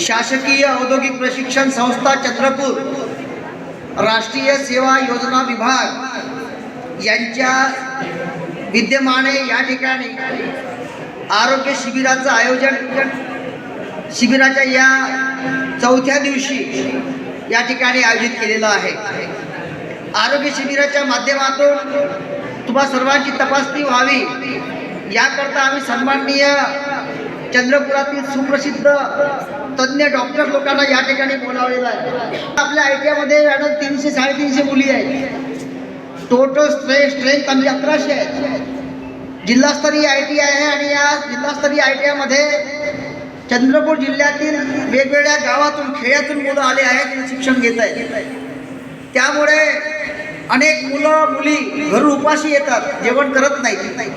शासकीय औद्योगिक प्रशिक्षण संस्था चंद्रपूर राष्ट्रीय सेवा योजना विभाग यांच्या विद्यमाने या ठिकाणी आरोग्य शिबिराचं आयोजन शिबिराच्या या चौथ्या दिवशी या ठिकाणी आयोजित केलेलं आहे. आरोग्य शिबिराच्या माध्यमातून तुम्हा सर्वांची तपासणी व्हावी याकरता आम्ही सन्माननीय चंद्रपुरातील सुप्रसिद्ध तज्ज्ञ डॉक्टर लोकांना या ठिकाणी बोलावलेला आहे. आपल्या आय टी आयमध्ये मॅडम तीनशे साडेतीनशे मुली आहेत. टोटल स्ट्रे स्ट्रेंथ आमची अकराशे आहेत. जिल्हास्तरीय आय टी आय आहे आणि या जिल्हास्तरीय आय टी आयमध्ये चंद्रपूर जिल्ह्यातील वेगवेगळ्या गावातून खेड्यातून मुलं आले आहेत शिक्षण घेत आहेत. त्यामुळे अनेक मुलं मुली घरून उपाशी येतात जेवण करत नाहीत.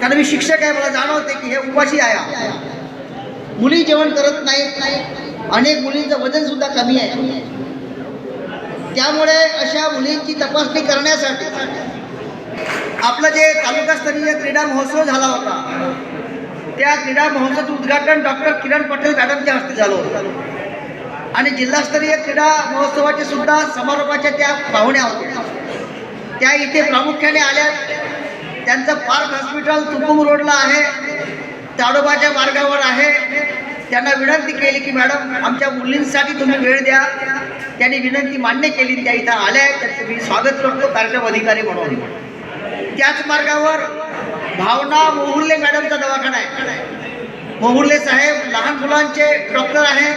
कारण मी शिक्षक आहे मला जाणवते की हे उपाशी आहे. मुली जेवण करत नाहीत. अनेक मुलींचं वजन सुद्धा कमी आहे. त्यामुळे अशा मुलींची तपासणी करण्यासाठी आपलं जे तालुकास्तरीय क्रीडा महोत्सव झाला होता त्या क्रीडा महोत्सवाचं उद्घाटन डॉक्टर किरण पटेल मॅडमच्या हस्ते झालं होतं. आणि जिल्हास्तरीय क्रीडा महोत्सवाचे सुद्धा समारोपाच्या त्या पाहुण्या होत्या. त्या इथे प्रामुख्याने आल्या. त्यांचं पार्क हॉस्पिटल तुकुम रोडला आहे. ताडोबाच्या मार्गावर आहे. त्यांना विनंती केली की मॅडम आमच्या मुलींसाठी तुम्ही वेळ द्या. त्यांनी विनंती मान्य केली त्या इथं आल्या त्याचं मी स्वागत करतो कार्यक्रम अधिकारी म्हणून. त्याच मार्गावर भावना मोहुर्ले मॅडमचा दवाखाना आहे. मोहुर्ले साहेब लहान मुलांचे डॉक्टर आहे.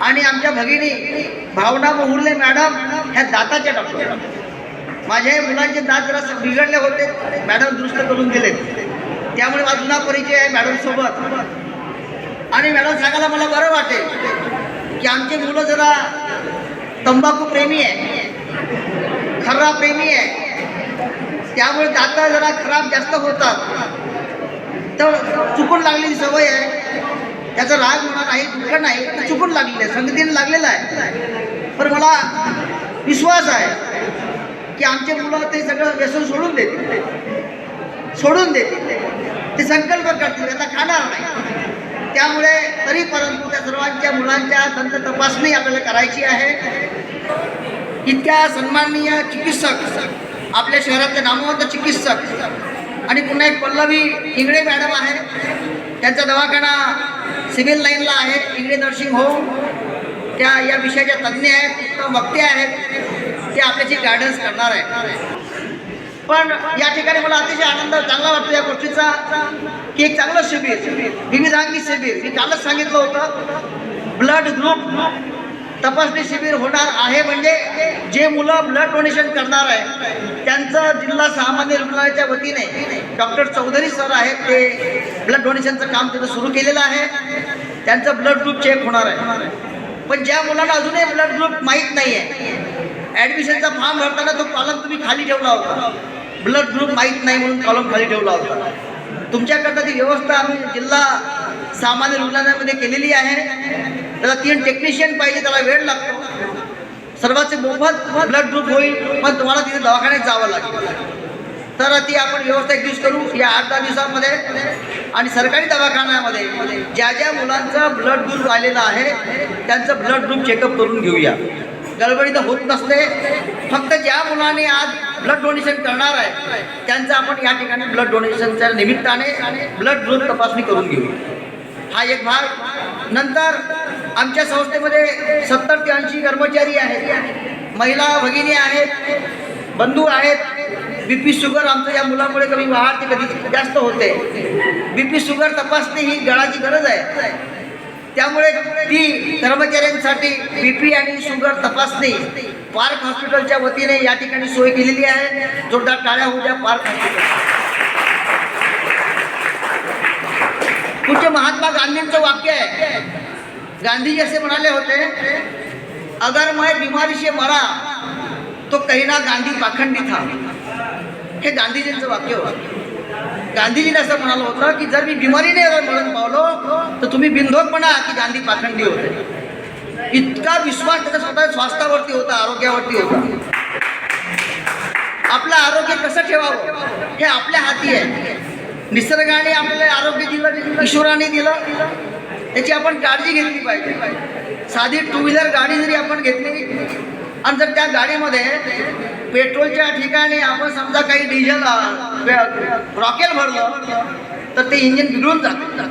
आणि आमच्या भगिनी भावना मोहुर्ले मॅडम ह्या दाताच्या डॉक्टर माझ्या मुलांचे दात जरा बिघडले होते. मॅडम दुरुस्त करून दिले त्यामुळे माझा जुना परिचय आहे मॅडम सोबत आणि मॅडम सांगायला मला बरं वाटेल की आमचे मुलं जरा तंबाखू प्रेमी आहे. खरा प्रेमी आहे. त्यामुळे दाता जरा खराब जास्त होतात. तर चुकून लागलेली सवय आहे. त्याचा राग होणार नाही दुःख नाही तर चुकून लागलेलं आहे. संगतीने लागलेलं आहे. पण मला विश्वास आहे की आमचे मुलं ते सगळं व्यसन सोडून देतील. सोडून देतील. ते संकल्प करतील. आता खाणार नाही. त्यामुळे तरी परंतु त्या सर्वांच्या मुलांच्या दंत तपासणी आपल्याला करायची आहे. इतक्या सन्माननीय चिकित्सक आपल्या शहरातले नामवंत चिकित्सक आणि पुन्हा एक पल्लवी इंगळे मॅडम आहे त्यांचा दवाखाना सिव्हिल लाईनला आहे इंगळे नर्सिंग होम. त्या या विषयाच्या तज्ज्ञ आहेत उत्तम वक्ते आहेत. ते आपल्याची गायडन्स करणार आहे पण या ठिकाणी मला अतिशय आनंद चांगला वाटतो या गोष्टीचा की एक चांगलं शिबिर विविधांगी शिबिर मी कालच सांगितलं होतं ब्लड ग्रुप तपासणी शिबिर होणार आहे. म्हणजे जे मुलं ब्लड डोनेशन करणार आहे त्यांचं जिल्हा सामान्य रुग्णालयाच्या वतीने डॉक्टर चौधरी सर आहेत ते ब्लड डोनेशनचं काम तिथं सुरू केलेलं आहे. त्यांचं ब्लड ग्रुप चेक होणार आहे. पण ज्या मुलांना अजूनही ब्लड ग्रुप माहीत नाही आहे ॲडमिशनचा फॉर्म भरताना तो कॉलम तुम्ही खाली ठेवला होता. ब्लड ग्रुप माहीत नाही म्हणून कॉलम खाली ठेवला होता. तुमच्याकडनं ती व्यवस्था आम्ही जिल्हा सामान्य रुग्णालयामध्ये केलेली आहे. त्याला तीन टेक्निशियन पाहिजे त्याला वेळ लागतो. सर्वांचे मोफत ब्लड ग्रुप होईल पण तुम्हाला तिथे दवाखान्यात जावं लागेल. तर ती आपण व्यवस्था एक दिवस करू या आठ दहा दिवसामध्ये. आणि सरकारी दवाखान्यामध्ये ज्या ज्या मुलांचं ब्लड ग्रुप आलेला आहे त्यांचं ब्लड ग्रुप चेकअप करून घेऊया. गडबडीत तर होत नसते. फक्त ज्या मुलाने आज ब्लड डोनेशन करणार आहे त्यांचं आपण या ठिकाणी ब्लड डोनेशनच्या निमित्ताने ब्लड ग्रुप तपासणी करून घेऊ. हा एक भाग. नंतर आमच्या संस्थेमध्ये सत्तर ते ऐंशी कर्मचारी आहेत. महिला भगिनी आहेत बंधू आहेत. बी पी शुगर आमचं या मुलामुळे कमी वाढते कधी जास्त होते. बी पी शुगर तपासणी ही गळाची गरज आहे. त्यामुळे ती कर्मचाऱ्यांसाठी बीपी आणि शुगर तपासणी पार्क हॉस्पिटलच्या वतीने या ठिकाणी सोय केलेली आहे. जोरदार टाळ्या होऊ द्या पार्क हॉस्पिटल पुढचे महात्मा गांधींचं वाक्य आहे. गांधीजी असे म्हणाले होते अगर मैं बीमारी से मरा तो कहीं ना गांधी पाखंडी था. हे गांधीजींचं वाक्य होतं. गांधीजीने असं म्हणालं होतं की जर मी बिमारीने मरण पावलो तर तुम्ही बिनधोक म्हणा की गांधी पाखंडी होते. इतका विश्वास त्याचा स्वतः स्वास्थ्यावरती होता आरोग्यावरती होता. आपलं आरोग्य कसं ठेवावं? हे आपल्या हाती आहे. निसर्गाने आपल्याला आरोग्य दिलं ईश्वराने दिलं. त्याची आपण काळजी घेतली पाहिजे. साधी टू व्हीलर गाडी जरी आपण घेतली आणि जर त्या गाडीमध्ये पेट्रोलच्या ठिकाणी आपण समजा काही डिझेल रॉकेल भरलं तर ते इंजिन बिघडून जाते.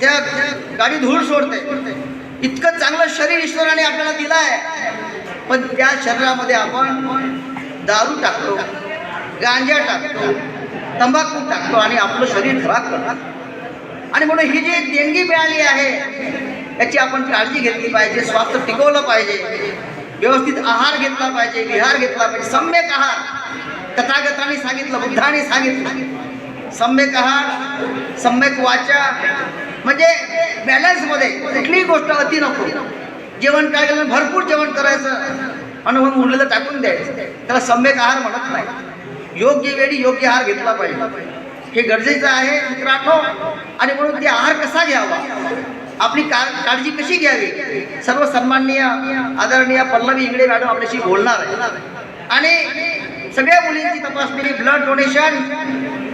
त्या गाडी धूळ सोडते. इतकं चांगलं शरीर ईश्वराने आपल्याला दिलं आहे पण त्या शरीरामध्ये आपण दारू टाकतो गांजा टाकतो तंबाखू टाकतो आणि आपलं शरीर खराब करतो. आणि म्हणून ही जी देणगी मिळाली आहे याची आपण काळजी घेतली पाहिजे स्वास्थ्य टिकवलं पाहिजे. व्यवस्थित आहार घेतला पाहिजे विहार घेतला पाहिजे. सम्यक आहार. तथागतांनी सांगितलं बुद्धाने सांगितलं. सम्यक आहार सम्यक वाचा. म्हणजे बॅलन्समध्ये कुठलीही गोष्ट अति नको. जेवण काय केलं भरपूर जेवण करायचं. आणि मग उरलेलं टाकून द्यायचं. त्याला सम्यक आहार म्हणत नाही. योग्य वेळी योग्य आहार घेतला पाहिजे. हे गरजेचं आहे मित्रांनो. आणि म्हणून ते आहार कसा घ्यावा? आपली का काळजी कशी घ्यावी? सर्व सन्माननीय आदरणीय पल्लवी इंगडे मॅडम आपल्याशी बोलणार आहे आणि सगळ्या मुलींची तपासणी ब्लड डोनेशन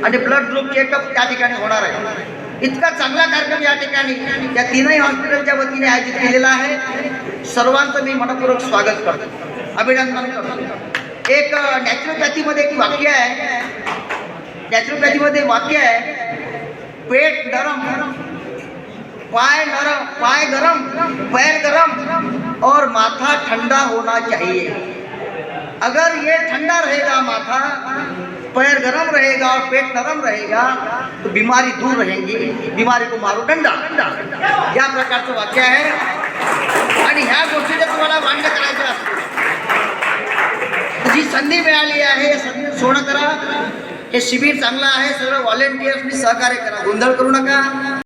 आणि ब्लड ग्रुप चेकअप त्या ठिकाणी होणार आहे. इतका चांगला कार्यक्रम या ठिकाणी या तीनही हॉस्पिटलच्या वतीने आयोजित केलेला आहे. सर्वांचं मी मनपूर्वक स्वागत करतो. अभिनंदन करतो. एक नॅचरोपॅथीमध्ये एक वाक्य आहे. नॅचरोपॅथीमध्ये वाक्य आहे पेट नरम पाय नरम पाय गरम, पैर गरम और माथा ठंडा होना चाहिए। अगर ये ठंडा रहेगा माथा, पैर गरम रहेगा और पेट नरम रहेगा तो बीमारी दूर रहेगी। बीमारी को मारो डंडा। या प्रकारचं वाक्य आहे आणि ह्या गोष्टी जर तुम्हाला मान्य करायच्या असतील जी, संधी मिळाली आहे संधी करा। हे शिबिर चांगलं आहे सगळं व्हॉलेंटियर्सनी सहकार्य करा। गोंधळ करू नका।